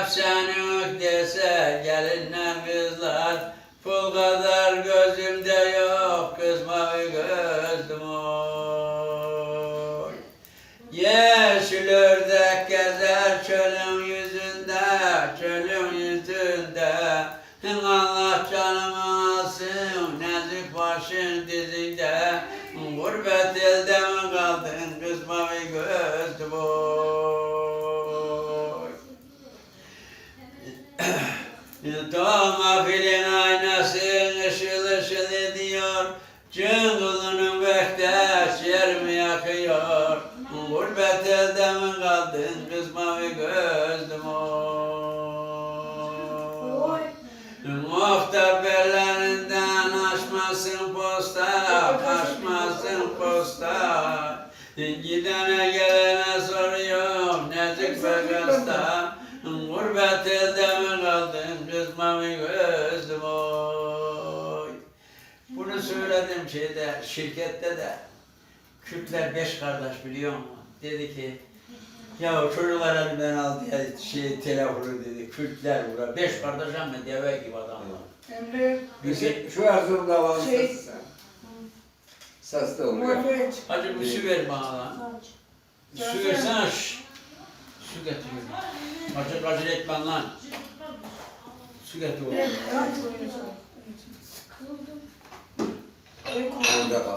Efsane dese gelinle kızlar Pul kadar gözümde yok kız kızma gözüm oy. Yeşil ördek gezer çölün yüzünde Çölün yüzünde. Allah canımı alsın Nazik başın dizinde. Gurbeti Doğma filin aynası ışıl ışıl ediyor. Cıngılının bektaş yer mi yakıyor. Gurbet elde mi kaldın kız mavi gözlüm oy? Muhtabirlerinden aşmasın posta Aşmasın posta. Gidene gelene soruyor Nezik be gasta Gurbet elde Bunu söyledim şeyde şirkette de Kürtler beş kardeş biliyor musun? Dedi ki ya çocuklar elimden aldı ya şey telefonu dedi. Kürtler bura. Beş kardeş ama deve gibi adamlar. Emre, Bizi, Şu Erzurum'da var Şey- sesi. Ses de oluyor. Hacı bir su ver bana lan. Su versene. Su getiriyorum. Acı acele etmen lan. Su 아이고. 남자 같아.